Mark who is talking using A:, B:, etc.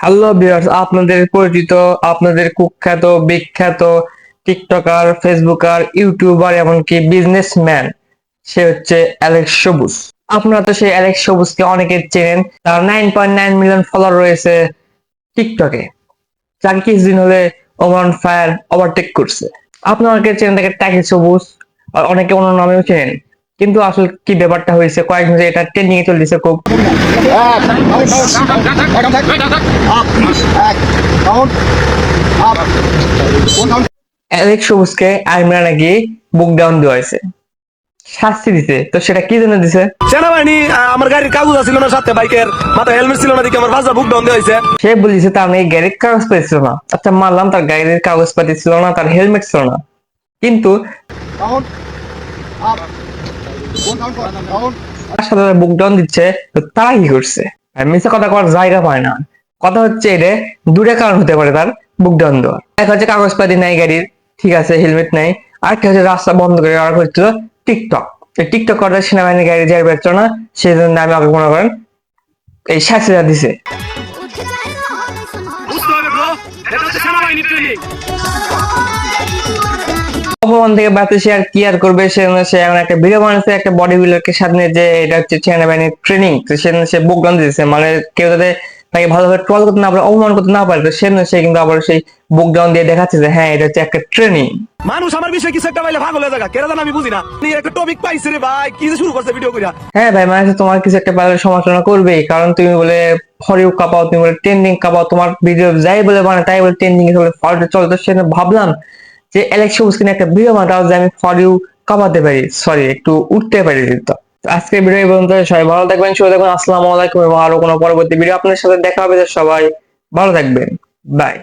A: Hello viewers আপনাদের পরিচিত, আপনাদের কুখ্যাত, বিখ্যাত টিকটকার, ফেসবুকার, ইউটিউবার, এমনকি বিজনেসম্যান সে হচ্ছে অ্যালেক্স সবুজ আপনারা তো সেই অ্যালেক্স সবুজকে অনেকে চেনেন, তার nine point nine million follower রয়েছে টিকটকে। যাকে কিছুদিন হলে ওমান ফায়ার ওভারটেক করছে। আপনারা অনেকে চেনেন তাকে ট্যাকি সবুজ অনেকে অন্য নামেও চেনেন। কিন্তু আসলে কি ব্যাপারটা হয়েছে? কয়েকদিন ধরে এটা ট্রেন্ডিং এ চলতেছে খুব. অ্যালেক্স সবুজকে আর্মিরা নাকি বুক ডাউন দেওয়া হয়েছে শাস্তি দিতে তো সেটা কি জন্য দিছে?
B: সেনাবাহিনী আমার গাড়ির কাগজ ছিল না সাথে বাইকের মাথায় হেলমেট ছিল না দিকে আমার বাসা বুক ডাউন হয়েছে
A: সে বলেছে তার নাকি গাড়ির কাগজপাতি ছিল না। আচ্ছা মানলাম তার গাড়ির কাগজপাতি ছিল না তার হেলমেট ছিল না। কিন্তু সাথে বুক ডাউন দিচ্ছে, তো তারা কি করছে? মিথ্যা কথা করার জায়গা পায় না। কথা হচ্ছে এটা দুটা কারণ হতে পারে তার বুক ডাউন দেওয়ার। এক হচ্ছে কাগজপাতি নাই গাড়ির, ঠিক আছে হেলমেট নাই। আর একটা হচ্ছে রাস্তা বন্ধ করে আর হচ্ছিল টিকটক টিকটক করতে সেনাবাহিনী গাড়ি যাই বেরোচ্ছ না সেই জন্য আমি আমাকে মনে করেন, এই শাস্তিটা দিছে।
B: বুঝতে
A: অপমান থেকে বাঁচতে সে আর কি আর করবে? সে সে এখন একটা ভিডিও বানাচ্ছে একটা বডি বিল্ডারকে সামনে যে এটা হচ্ছে সেনাবাহিনীর ট্রেনিং তো সে সে বুক ডাউন দিতেছে। মানে কেউ যাতে তাকে ভালোভাবে ট্রল করতে না পারে অপমান করতে না পারে তো সে সে কিন্তু আবার সেই দিয়ে দেখাচ্ছে যে হ্যাঁ এটা হচ্ছে একটা ট্রেনিং
B: মানুষ আমার বিষয়ে কিছু একটা পাইলে ভাগ হয়ে জায়গা। জানো আমি বুঝি না। একটা টপিক পাইছে রে ভাই। কি শুরু করছে ভিডিও কইরা।
A: হ্যাঁ ভাই মানে তোমার কিছু একটা সমালোচনা করবেই। কারণ তুমি বলে ফরিউ কাপাও তুমি বলে ট্রেন্ডিং কাপাও তোমার ভিডিও যাই বলে মানে তাই বলে ট্রেন্ডিং চলে ফরিউ চলে তো সেটা ভাবলাম যে অ্যালেক্স সবুজ একটা ভিডিও বানাও যে আমি ফলিউ কমাতে পারি। সরি একটু উঠতে পারি তো আজকে ভিডিও পর্যন্ত, সবাই ভালো থাকবেন, সুস্থ থাকবেন আসসালামু আলাইকুম এবং আরও কোনো পরবর্তী ভিডিও আপনার সাথে দেখা হবে। সবাই ভালো থাকবেন। বাই